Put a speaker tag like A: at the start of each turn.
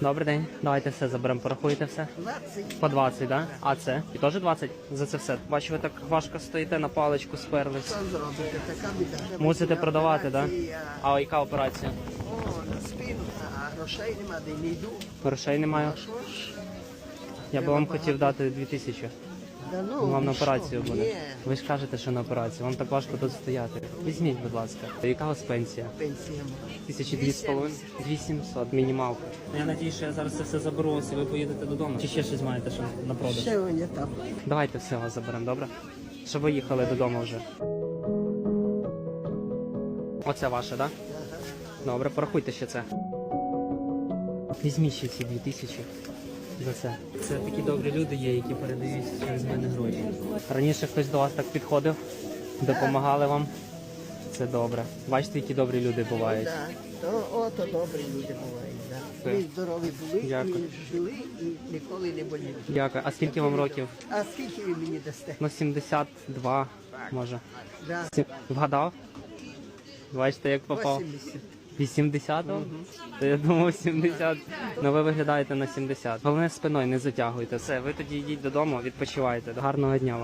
A: Добрий день. Давайте все заберемо, порахуйте все.
B: 20.
A: По 20, да? А це? І теж 20 за це все. Бачу, ви так важко стоїте на паличку, сперлись.
B: Що зробити? Така біда.
A: Мусите продавати, так?
B: Операція.
A: А яка операція?
B: О, на спину, а грошей нема, де не йду.
A: Грошей немає.
B: А що ж?
A: Я би вам хотів дати 2000.
B: Да ну,
A: Вам на
B: що?
A: операцію буде.
B: Ні,
A: Ви ж кажете, що на операцію. Вам так важко тут стояти. Візьміть, будь ласка. Яка у вас пенсія?
B: пенсія.
A: Тисячі дві з половиною? 2700, мінімалка. Я надію, що я зараз це все заберу і ви поїдете додому. Чи ще щось маєте що на продаж?
B: Ще вони там.
A: Давайте все вас заберемо, добре? Щоб ви їхали додому вже. Оце ваше, так? Да? Добре, порахуйте ще це. Візьміть ще ці 2000 за це. Це такі добрі люди є, які передають через мене гроші. Раніше хтось до вас так підходив, допомагали вам. Це добре. Бачите, які добрі люди бувають.
B: Да. То, ото добрі люди бувають. Да. Ви здорові були
A: Дякую.
B: і жили, і ніколи не боліли.
A: Дякую. А скільки вам років?
B: А скільки ви мені дасте?
A: Ну, 72, може.
B: Да.
A: Вгадав? Бачите, як попав.
B: 80.
A: 80 го То я думав 70. Ну ви виглядаєте на 70. Головне спиною не затягуйте. Все, ви тоді йдіть додому, відпочивайте. Гарного дня вам.